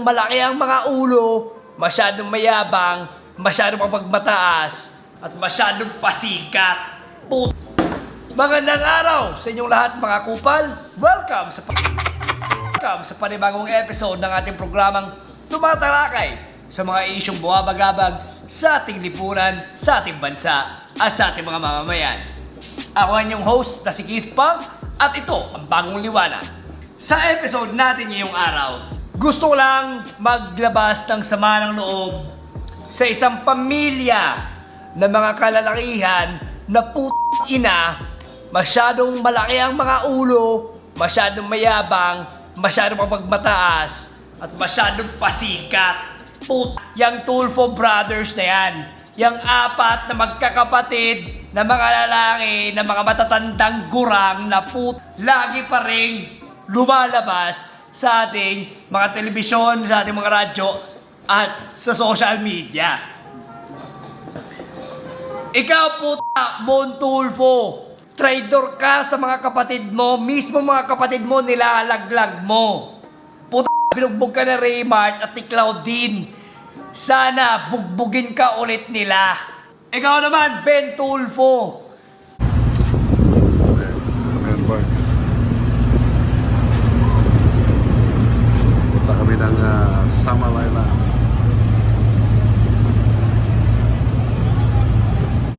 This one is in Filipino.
malaki ang mga ulo, masyadong mayabang, masyadong mapagmataas, at masyadong pasikat. Put Magandang araw sa inyong lahat mga kupal. Welcome sa Welcome sa panibagong episode ng ating programang tumatalakay sa mga isyong bumabagabag sa ating lipunan, sa ating bansa, at sa ating mga mamamayan. Ako ang inyong host na si Keith Pang at ito ang bagong liwanag. Sa episode natin ngayong araw, gusto ko lang maglabas ng sama ng loob sa isang pamilya na mga kalalakihan na put ina, masyadong malaki ang mga ulo, masyadong mayabang, masyadong mapagmataas, at masyadong pasikat. Put, yung Tulfo Brothers na yan. Yung apat na magkakapatid na mga lalaki na mga matatandang gurang na put, lagi pa rin lumalabas sa ating mga telebisyon, sa ating mga radyo, at sa social media. Ikaw puta, Montulfo. Traidor ka sa mga kapatid mo. Mismo mga kapatid mo nilalaglag mo. Puta, binugbog ka na Raymart at ni Claudine. Sana bugbugin ka ulit nila. Ikaw naman, Ben Tulfo. sama lainlah.